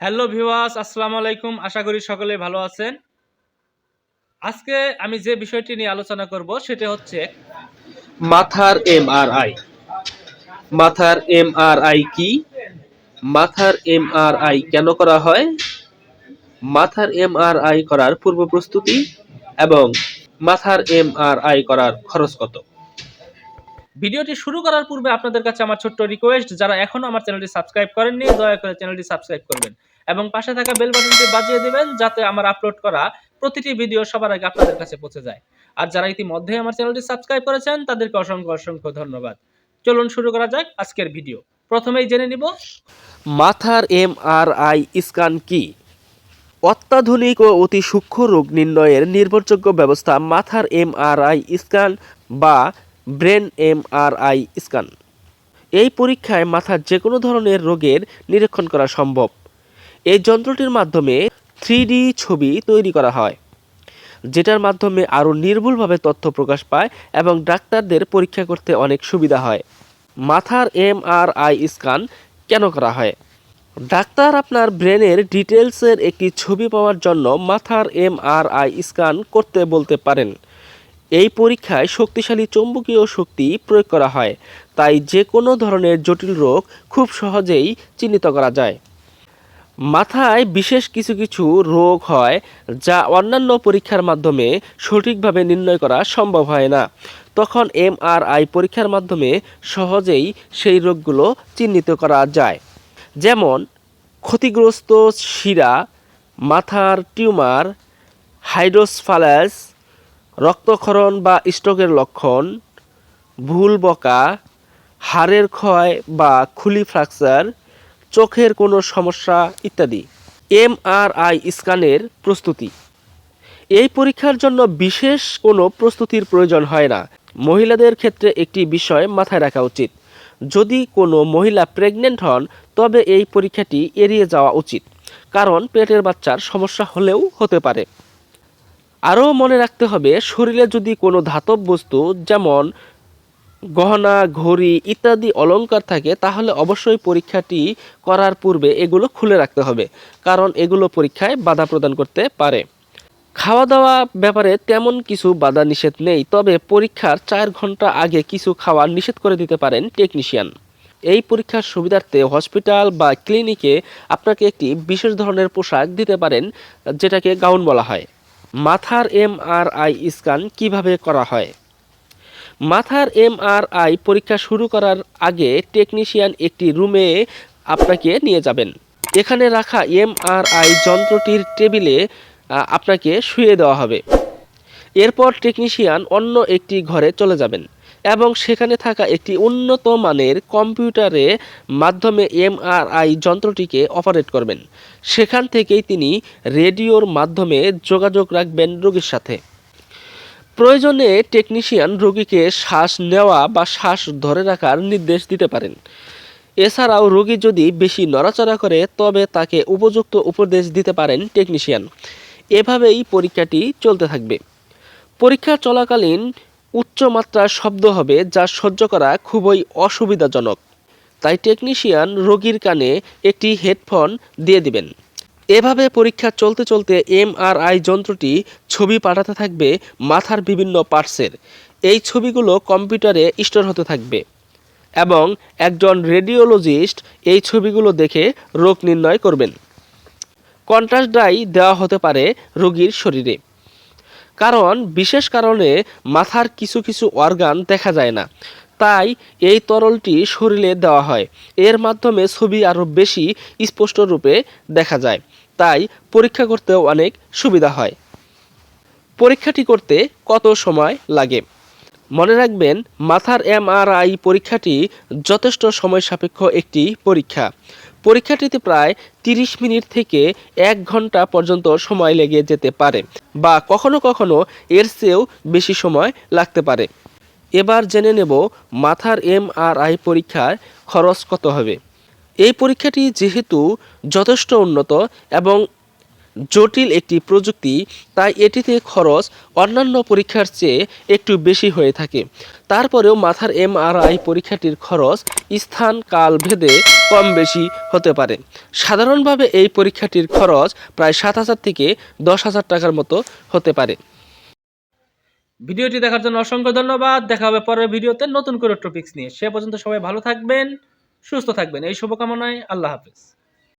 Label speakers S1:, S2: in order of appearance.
S1: Hello ভিওয়াস আসসালামু আলাইকুম। আশা করি সকলে ভালো আছেন। আজকে আমি যে বিষয়টি নিয়ে আলোচনা করব, সেটা হচ্ছে
S2: মাথার এমআরআই। মাথার এমআরআই কি? মাথার এমআরআই কেন করা হয়? মাথার এমআরআই করার পূর্ব প্রস্তুতি এবং মাথার এমআরআই করার খরচ কত?
S1: ভিডিওটি শুরু করার পূর্বে আপনাদের কাছে আমার ছোট্ট রিকোয়েস্ট যারা এখনও আমার চ্যানেলটি সাবস্ক্রাইব করেননি, দয়া করে চ্যানেলটি সাবস্ক্রাইব করবেন। এবং পাশে থাকা বেল বাটনটি বাজিয়ে দিবেন যাতে আমার আপলোড করা প্রতিটি ভিডিও সবার আগে আপনাদের কাছে পৌঁছে যায়। আর যারা ইতিমধ্যে আমার চ্যানেলটি সাবস্ক্রাইব করেছেন, তাদেরকে অসংখ্য অসংখ্য ধন্যবাদ। চলুন শুরু করা যাক আজকের ভিডিও। প্রথমেই জেনে নিব,
S2: মাথার এমআরআই স্ক্যান কি? অত্যাধুনিক ও অতি সূক্ষ্ম রোগ নির্ণয়ের নির্ভরযোগ্য ব্যবস্থা মাথার এমআরআই স্ক্যান বা ব্রেন এমআরআই স্ক্যান। এই পরীক্ষায় মাথার যে কোনো ধরনের রোগের নিরীক্ষণ করা সম্ভব। এই যন্ত্রটির মাধ্যমে থ্রি ছবি তৈরি করা হয়, যেটার মাধ্যমে আরও নির্ভুলভাবে তথ্য প্রকাশ পায় এবং ডাক্তারদের পরীক্ষা করতে অনেক সুবিধা হয়। মাথার এমআরআই স্ক্যান কেন করা হয়? ডাক্তার আপনার ব্রেনের ডিটেলসের একটি ছবি পাওয়ার জন্য মাথার এমআরআই স্ক্যান করতে বলতে পারেন। এই পরীক্ষায় শক্তিশালী চৌম্বকীয় শক্তি প্রয়োগ করা হয়, তাই যে কোনো ধরনের জটিল রোগ খুব সহজেই চিহ্নিত করা যায়। মাথায় বিশেষ কিছু কিছু রোগ হয়, যা অন্যান্য পরীক্ষার মাধ্যমে সঠিকভাবে নির্ণয় করা সম্ভব হয় না। তখন এমআরআই পরীক্ষার মাধ্যমে সহজেই সেই রোগগুলো চিহ্নিত করা যায়। যেমন, ক্ষতিগ্রস্ত শিরা, মাথার টিউমার, হাইড্রোসফালাস, রক্তক্ষরণ বা স্ট্রোকের লক্ষণ, ভুল বকা, হাড়ের ক্ষয় বা খুলি ফ্র্যাকচার চোখের কোনো সমস্যা ইত্যাদি। এমআরআই স্ক্যানের প্রস্তুতি। এই পরীক্ষার জন্য বিশেষ কোনো প্রস্তুতির প্রয়োজন হয় না। মহিলাদের ক্ষেত্রে একটি বিষয় মাথায় রাখা উচিত। যদি কোনো মহিলা প্রেগনেন্ট হন, তবে এই পরীক্ষাটি এড়িয়ে যাওয়া উচিত। কারণ পেটের বাচ্চার সমস্যা হলেও হতে পারে। আরও মনে রাখতে হবে, শরীরে যদি কোনো ধাতব বস্তু, যেমন গহনা, ঘড়ি ইত্যাদি অলংকার থাকে, তাহলে অবশ্যই পরীক্ষাটি করার পূর্বে এগুলো খুলে রাখতে হবে, কারণ এগুলো পরীক্ষায় বাধা প্রদান করতে পারে। খাওয়া দাওয়া ব্যাপারে তেমন কিছু বাধা নিষেধ নেই, তবে পরীক্ষার চার ঘণ্টা আগে কিছু খাওয়া নিষেধ করে দিতে পারেন টেকনিশিয়ান। এই পরীক্ষার সুবিধার্থে হসপিটাল বা ক্লিনিকে আপনাকে একটি বিশেষ ধরনের পোশাক দিতে পারেন, যেটাকে গাউন বলা হয়। মাথার এমআরআই স্ক্যান কীভাবে করা হয়? মাথার এমআরআই পরীক্ষা শুরু করার আগে টেকনিশিয়ান একটি রুমে আপনাকে নিয়ে যাবেন। এখানে রাখা এমআরআই যন্ত্রটির টেবিলে আপনাকে শুয়ে দেওয়া হবে। এরপর টেকনিশিয়ান অন্য একটি ঘরে চলে যাবেন এবং সেখানে থাকা একটি উন্নত মানের কম্পিউটারে মাধ্যমে এমআরআই যন্ত্রটিকে অপারেট করবেন। সেখান থেকেই তিনি রেডিওর মাধ্যমে যোগাযোগ রাখবেন রোগীর সাথে। প্রয়োজনে টেকনিশিয়ান রোগীকে শ্বাস নেওয়া বা শ্বাস ধরে রাখার নির্দেশ দিতে পারেন। এছাড়াও রোগী যদি বেশি নড়াচড়া করে, তবে তাকে উপযুক্ত উপদেশ দিতে পারেন টেকনিশিয়ান এভাবেই পরীক্ষাটি চলতে থাকবে। পরীক্ষা চলাকালীন উচ্চমাত্রার শব্দ হবে, যা সহ্য করা খুবই অসুবিধাজনক। তাই টেকনিশিয়ান রোগীর কানে একটি হেডফোন দিয়ে দিবেন। এভাবে পরীক্ষা চলতে চলতে এমআরআই যন্ত্রটি ছবি পাঠাতে থাকবে মাথার বিভিন্ন পার্টসের। এই ছবিগুলো কম্পিউটারে স্টোর হতে থাকবে। এবং একজন রেডিওলজিস্ট এই ছবিগুলো দেখে রোগ নির্ণয় করবেন। কন্ট্রাস্ট ডাই দেওয়া হতে পারে রোগীর শরীরে। কারণ, বিশেষ কারণে মাথার কিছু কিছু অর্গান দেখা যায় না। তাই এই তরলটি শরীরে দেওয়া হয়। এর মাধ্যমে ছবি আরও বেশি স্পষ্ট রূপে দেখা যায়। তাই পরীক্ষা করতেও অনেক সুবিধা হয়। পরীক্ষাটি করতে কত সময় লাগে? মনে রাখবেন, মাথার এমআরআই পরীক্ষাটি যথেষ্ট সময় সাপেক্ষ একটি পরীক্ষা। পরীক্ষাটিতে প্রায় তিরিশ মিনিট থেকে এক ঘণ্টা পর্যন্ত সময় লেগে যেতে পারে বা কখনো কখনো এর চেয়েও বেশি সময় লাগতে পারে। এবার জেনে নেব মাথার এমআরআই পরীক্ষার খরচ কত হবে। এই পরীক্ষাটি যেহেতু যথেষ্ট উন্নত এবং জটিল একটি প্রযুক্তি, তাই এটিতে খরচ অন্যান্য পরীক্ষার চেয়ে একটু বেশি হয়ে থাকে। তারপরেও মাথার এমআরআই পরীক্ষাটির খরচ স্থান, কাল ভেদে কম বেশি হতে পারে। সাধারণভাবে এই পরীক্ষাটির খরচ প্রায় সাত হাজার থেকে দশ হাজার টাকার মতো হতে পারে।
S1: ভিডিওটি দেখার জন্য অসংখ্য ধন্যবাদ। দেখা হবে পরের ভিডিওতে নতুন করে টপিক্স নিয়ে। সে পর্যন্ত সবাই ভালো থাকবেন, সুস্থ থাকবেন। এই শুভকামনায় আল্লাহ হাফেজ।